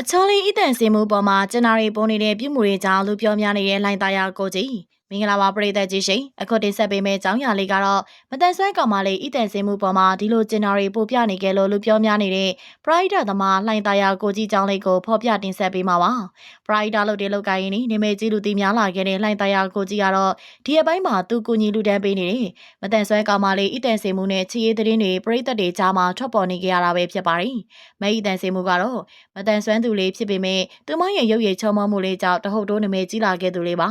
အချောလေးအီတန်စင်မှုပေါ်မှာကျနာရီပုံနေတဲ့ပြုမှုတွေကြောင့်လူပြောများနေတဲ့လိုင်သားရကိုကြီး မင်္ဂလာပါပရိသတ်ကြီးရှင်အခုတင်ဆက်ပေးမယ့်အကြောင်းအရာလေးကတော့မတန်ဆွမ်းကောင်မလေးအီတန်စင်မှုပေါ်မှာဒီလိုကျနာရီပို့ပြနေကြလို့လူပြောများနေတဲ့ပရိုက်တာသမားလိုင်သားရကိုကြီးကြောင်းလေးကိုဖော်ပြတင်ဆက်ပေးမှာပါပရိုက်တာလို့ဒီလောက်ကိုင်းနေနေမေကြီးလူတီများလာခဲ့တဲ့လိုင်သားရကိုကြီးကတော့ဒီအပိုင်းမှာသူကူညီလူတန်းပေးနေတယ်မတန်ဆွမ်းကောင်မလေးအီတန်စင်မှုနဲ့ချီရေးသတင်းတွေပရိသတ်တွေကြားမှာထွက်ပေါ်နေကြရတာပဲဖြစ်ပါတယ်မဲအီတန်စင်မှုကတော့မတန်ဆွမ်းသူလေးဖြစ်ပေမဲ့သူမရဲ့ရုပ်ရည်ချုံမမှုလေးကြောင့်တဟုတ်တိုးနမဲကြီးလာခဲ့သူလေးပါ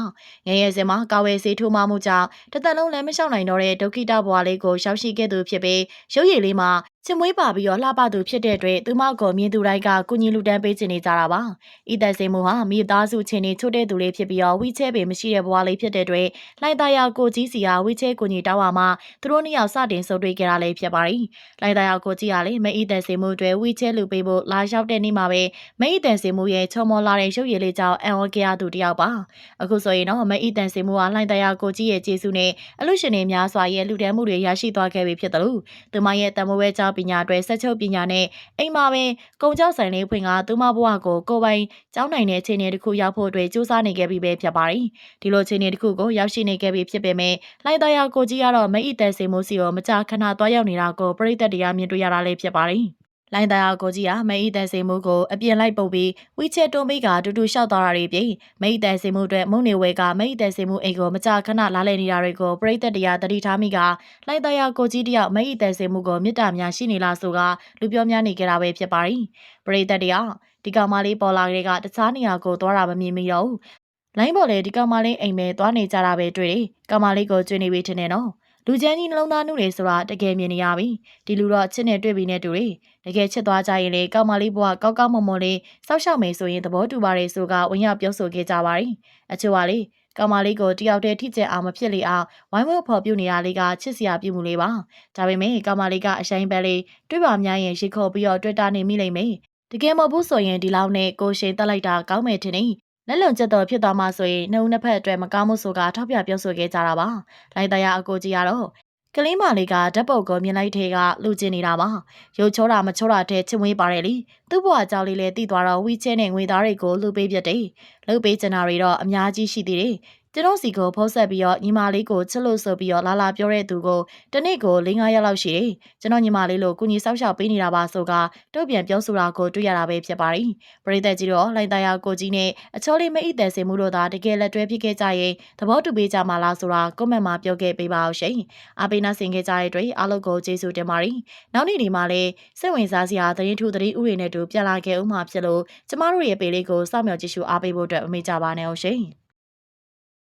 ငယ်ရဲ့စင်မှာကာဝယ်ဆေးထိုးမမှုကြောင့်တစ်သက်လုံးလည်းမလျှောက်နိုင်တော့တဲ့ဒုက္ခိတဘဝလေးကိုရောက်ရှိခဲ့သူဖြစ်ပြီးရုပ်ရည်လေးမှာ ချင်မွေးပါပြီးတော့လှပသူဖြစ်တဲ့အတွက်သူမကိုမြင်သူတိုင်းကကုညီလူတန်းပေးချင်နေကြတာပါ။ဤသက်စင်မှုဟာမိသားစုချင်းနေချို့တဲ့သူလေးဖြစ်ပြီးတော့ဝီချဲပေမရှိတဲ့ဘဝလေးဖြစ်တဲ့အတွက်လိုက်သားရောက်ကိုကြီးစီဟာဝီချဲကုညီတောင်းပါမှာသူတို့နှစ်ယောက်စတင်ဆုံတွေ့ကြတာလေးဖြစ်ပါတယ်။လိုက်သားရောက်ကိုကြီးကလည်းမဤသက်စင်မှုတွေဝီချဲလူပေးဖို့လာရောက်တဲ့နေ့မှာပဲမဤသက်စင်မှုရဲ့ချော်မော်လာတဲ့ရုပ်ရည်လေးကြောင့်အံ့ဩကြရသူတယောက်ပါ။အခုဆိုရင်တော့မဤသက်စင်မှုဟာလိုက်သားရောက်ကိုကြီးရဲ့ကျေးဇူးနဲ့အလူရှင်တွေများစွာရဲ့လူတန်းမှုတွေရရှိသွားခဲ့ပြီဖြစ်တယ်လို့သူမရဲ့တမဝဲကြောင့်ပညာတွေဆက်ချုပ်ပညာနဲ့အိမ်မှာပင်ကုံကြောက်ဆိုင်လေးဖွင့်ကသူမဘဝကိုကိုပိုင်ကျောင်းနိုင်တဲ့အခြေအနေတစ်ခုရောက်ဖို့အတွက်စူးစမ်းနေခဲ့ပြီးပဲဖြစ်ပါတယ်။ဒီလိုအခြေအနေတစ်ခုကိုရောက်ရှိနေခဲ့ပြီးဖြစ်ပေမဲ့လိုက်တော်ရကိုကြီးကတော့မအိတဲစင်မိုးစီကိုမကြာခဏသွားရောက်နေတာကိုပရိသတ်တရားမြင်တွေ့ရတာလေးဖြစ်ပါတယ်။ လိုင်းသားကိုကြီးကမိတ်တဲ့စေမှုကိုအပြင်လိုက်ပုတ်ပြီးဝီချဲတွန်းမိကတူတူလျှောက်သွားတာတွေပြင်မိတ်တဲ့စေမှုအတွက်မုံနေဝဲကမိတ်တဲ့စေမှုအိမ်ကိုမကြာခဏလာလည်နေတာတွေကိုပရိသတ်တရားတတိထားမိကလိုင်းသားကိုကြီးတယောက်မိတ်တဲ့စေမှုကိုမေတ္တာများရှိနေလားဆိုကလူပြောများနေကြတာပဲဖြစ်ပါရီပရိသတ်တရားဒီကောင်မလေးပေါ်လာကလေးကတခြားနေရာကိုသွားတာမမြင်မိတော့ဘူးလိုင်းပေါ်လေဒီကောင်မလေးအိမ်မဲသွားနေကြတာပဲတွေ့တယ်ကောင်မလေးကိုကျွေးနေပြီထင်တယ်နော် လူချမ်းကြီးနှလုံးသားနှုတ်တွေဆိုတာတကယ်မြင်နေရပြီဒီလူတော့ချစ်နဲ့တွေ့ပြီးနဲ့တူတယ်တကယ်ချစ်သွားကြရင်လေကောက်မလေးဘွားကောက်ကောက်မွန်မွန်လေးစောက်ရှောက်မယ်ဆိုရင်သဘောတူပါတယ်ဆိုကဝင်ရောက်ပြောဆိုခဲ့ကြပါရီအချို့ကလေကောင်မလေးကိုတယောက်တည်းထိကျက်အောင်မဖြစ်လေအောင်ဝိုင်းဝန်းဖော်ပြနေရလေးကချစ်စရာပြုမှုလေးပါဒါပေမဲ့ကောင်မလေးကအဆိုင်ပဲလေးတွေ့ပါများရင်ရှိခေါ်ပြီးတော့တွေ့တာနေမိလိမ့်မယ်တကယ်မဟုတ်ဘူးဆိုရင်ဒီလောက်နဲ့ကိုရှင်တက်လိုက်တာကောင်းမယ်ထင်နေ လက်လုံချက်တော်ဖြစ်သွားမှဆိုရင်နှုံနှစ်ဖက်အတွက်မကောင်းမှုဆိုကထောက်ပြပြောဆိုခဲ့ကြတာပါ။လိုက်တရားအကိုကြီးကတော့ကလေးမလေးကဓာတ်ပုတ်ကိုမြင်လိုက်တဲ့ကလူကျင်နေတာပါရုပ်ချောတာမချောတာတဲ့ချင်ဝေးပါတယ်လေသူ့ဘဝကြောင့်လေးလဲတည်သွားတော့ဝီချဲနဲ့ငွေသားတွေကိုလူပေးပြတယ်လူပေးချင်တာတွေတော့အများကြီးရှိသေးတယ် ကျွန်တော်စီကိုဖုံးဆက်ပြီးတော့ညီမလေးကိုချစ်လို့ဆိုပြီးတော့လာလာပြောတဲ့သူကိုတနေ့ကို၄-၅ရက်လောက်ရှိတယ်။ကျွန်တော်ညီမလေးလို့ကုညီဆောက်ရှောက်ပေးနေတာပါဆိုကတုတ်ပြန်ပြောဆိုတာကိုတွေ့ရတာပဲဖြစ်ပါတယ်။ပရိသတ်ကြီးတော့လိုင်တရားကိုကြီးနဲ့အချောလေးမအိတဲ့စင်မှုတို့သာတကယ်လက်တွဲဖြစ်ခဲ့ကြရင်သဘောတူပေးကြမှာလားဆိုတာကွန်မန့်မှာပြောခဲ့ပေးပါအောင်ရှင်။အားပေးနာဆင်ခဲ့ကြတဲ့အတွက်အားလုံးကိုကျေးဇူးတင်ပါတယ်။နောက်နေ့ဒီမှာလည်းစိတ်ဝင်စားစရာသတင်းထူးသတင်းဥတွေနဲ့တူပြန်လာခဲ့ဦးမှာဖြစ်လို့ကျမတို့ရဲ့ပေလေးကိုစောင့်မျှော်ကြည့်ရှုအားပေးဖို့အတွက်အမေကြပါနဲ့အောင်ရှင်။